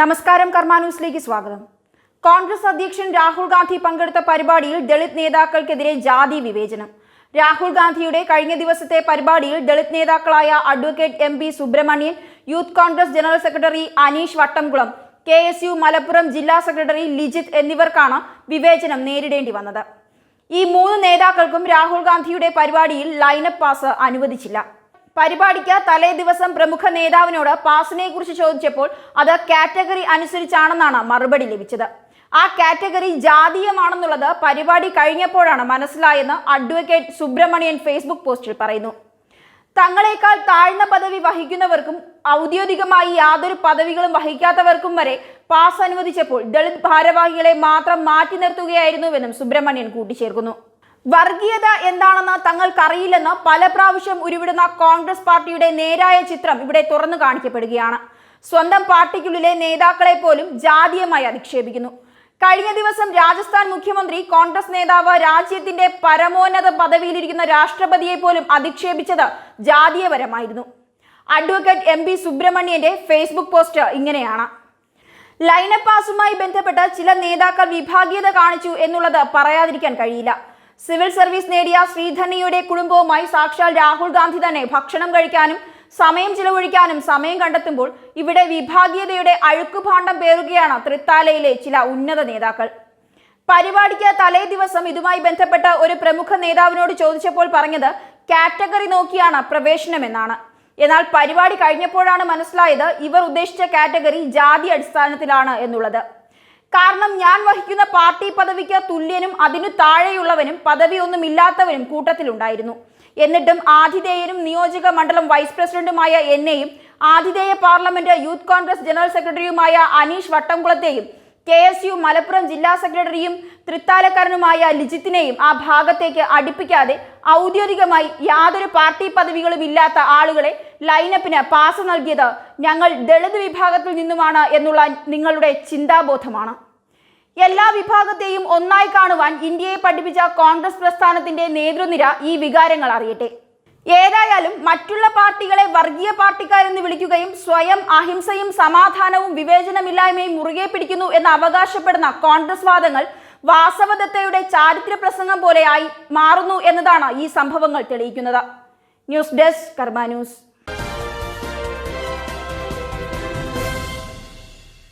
നമസ്കാരം കർമ്മ ന്യൂസിലേക്ക് സ്വാഗതം. കോൺഗ്രസ് അധ്യക്ഷൻ രാഹുൽ ഗാന്ധി പങ്കെടുത്ത പരിപാടിയിൽ ദളിത് നേതാക്കൾക്കെതിരെ ജാതി വിവേചനം. രാഹുൽ ഗാന്ധിയുടെ കഴിഞ്ഞ ദിവസത്തെ പരിപാടിയിൽ ദളിത് നേതാക്കളായ advocate M P Subrahmanyan youth Congress general secretary Aneesh Vattamkulam K S U Malappuram ജില്ലാ സെക്രട്ടറി ലിജിത്ത് എന്നിവർക്കാണ് വിവേചനം നേരിടേണ്ടി വന്നത്. ഈ മൂന്ന് നേതാക്കൾക്കും രാഹുൽ ഗാന്ധിയുടെ പരിപാടിയിൽ ലൈനപ്പ് പാസ് അനുവദിച്ചില്ല. പരിപാടിക്ക് തലേ ദിവസം പ്രമുഖ നേതാവിനോട് പാസിനെ കുറിച്ച് ചോദിച്ചപ്പോൾ അത് കാറ്റഗറി അനുസരിച്ചാണെന്നാണ് മറുപടി ലഭിച്ചത്. ആ കാറ്റഗറി ജാതീയമാണെന്നുള്ളത് പരിപാടി കഴിഞ്ഞപ്പോഴാണ് മനസ്സിലായെന്ന് അഡ്വക്കേറ്റ് സുബ്രഹ്മണ്യൻ ഫേസ്ബുക്ക് പോസ്റ്റിൽ പറയുന്നു. തങ്ങളെക്കാൾ താഴ്ന്ന പദവി വഹിക്കുന്നവർക്കും ഔദ്യോഗികമായി യാതൊരു പദവികളും വഹിക്കാത്തവർക്കും വരെ പാസ് അനുവദിച്ചപ്പോൾ ദളിത് ഭാരവാഹികളെ മാത്രം മാറ്റി നിർത്തുകയായിരുന്നുവെന്നും സുബ്രഹ്മണ്യൻ കൂട്ടിച്ചേർക്കുന്നു. വർഗീയത എന്താണെന്ന് തങ്ങൾക്കറിയില്ലെന്ന് പല പ്രാവശ്യം ഉരുവിടുന്ന കോൺഗ്രസ് പാർട്ടിയുടെ നേരായ ചിത്രം ഇവിടെ തുറന്നു കാണിക്കപ്പെടുകയാണ്. സ്വന്തം പാർട്ടിക്കുള്ളിലെ നേതാക്കളെ പോലും ജാതീയമായി അധിക്ഷേപിക്കുന്നു. കഴിഞ്ഞ ദിവസം രാജസ്ഥാൻ മുഖ്യമന്ത്രി കോൺഗ്രസ് നേതാവ് രാജ്യത്തിന്റെ പരമോന്നത പദവിയിലിരിക്കുന്ന രാഷ്ട്രപതിയെ പോലും അധിക്ഷേപിച്ചത് ജാതീയപരമായിരുന്നു. അഡ്വക്കേറ്റ് എം പി സുബ്രഹ്മണ്യന്റെ ഫേസ്ബുക്ക് പോസ്റ്റ് ഇങ്ങനെയാണ്. ലൈനപ്പാസുമായി ബന്ധപ്പെട്ട് ചില നേതാക്കൾ വിഭാഗീയത കാണിച്ചു എന്നുള്ളത് പറയാതിരിക്കാൻ കഴിയില്ല. സിവിൽ സർവീസ് നേടിയ ശ്രീധന്യയുടെ കുടുംബവുമായി സാക്ഷാൽ രാഹുൽ ഗാന്ധി തന്നെ ഭക്ഷണം കഴിക്കാനും സമയം ചിലവഴിക്കാനും സമയം കണ്ടെത്തുമ്പോൾ ഇവിടെ വിഭാഗീയതയുടെ അഴുക്കുഭാണ്ഡം പേറുകയാണ് തൃത്താലയിലെ ചില ഉന്നത നേതാക്കൾ. പരിപാടിക്ക് തലേ ദിവസം ഇതുമായി ബന്ധപ്പെട്ട ഒരു പ്രമുഖ നേതാവിനോട് ചോദിച്ചപ്പോൾ പറഞ്ഞത് കാറ്റഗറി നോക്കിയാണ് പ്രവേശനമെന്നാണ്. എന്നാൽ പരിപാടി കഴിഞ്ഞപ്പോഴാണ് മനസ്സിലായത് ഇവർ ഉദ്ദേശിച്ച കാറ്റഗറി ജാതി അടിസ്ഥാനത്തിലാണ് എന്നുള്ളത്. കാരണം ഞാൻ വഹിക്കുന്ന പാർട്ടി പദവിക്ക് തുല്യനും അതിനു താഴെയുള്ളവനും പദവിയൊന്നും ഇല്ലാത്തവനും കൂട്ടത്തിലുണ്ടായിരുന്നു. എന്നിട്ടും ആതിഥേയനും നിയോജക മണ്ഡലം വൈസ് പ്രസിഡന്റുമായ എന്നെയും ആതിഥേയ പാർലമെന്റ് യൂത്ത് കോൺഗ്രസ് ജനറൽ സെക്രട്ടറിയുമായ അനീഷ് വട്ടംകുളത്തെയും കെ എസ് യു മലപ്പുറം ജില്ലാ സെക്രട്ടറിയും തൃത്താലക്കാരനുമായ ലിജിത്തിനെയും ആ ഭാഗത്തേക്ക് അടുപ്പിക്കാതെ ഔദ്യോഗികമായി യാതൊരു പാർട്ടി പദവികളും ഇല്ലാത്ത ആളുകളെ ലൈനപ്പിന് പാസ് നൽകിയത് ഞങ്ങൾ ദളിത് വിഭാഗത്തിൽ നിന്നുമാണ് എന്നുള്ള നിങ്ങളുടെ ചിന്താബോധമാണ്. എല്ലാ വിഭാഗത്തെയും ഒന്നായി കാണുവാൻ ഇന്ത്യയെ പഠിപ്പിച്ച കോൺഗ്രസ് പ്രസ്ഥാനത്തിന്റെ നേതൃനിര ഈ വികാരങ്ങൾ അറിയട്ടെ. ഏതായാലും മറ്റുള്ള വർഗീയ പാർട്ടിക്കാരെന്ന് വിളിക്കുകയും സ്വയം അഹിംസയും സമാധാനവും വിവേചനമില്ലായ്മയും മുറുകെ പിടിക്കുന്നു എന്ന് അവകാശപ്പെടുന്ന കോൺഗ്രസ് വാദങ്ങൾ വാസവദത്തയുടെ ചാരിത്ര പ്രസംഗം പോലെയായി മാറുന്നു എന്നതാണ് ഈ സംഭവങ്ങൾ തെളിയിക്കുന്നത്. News desk Karma news.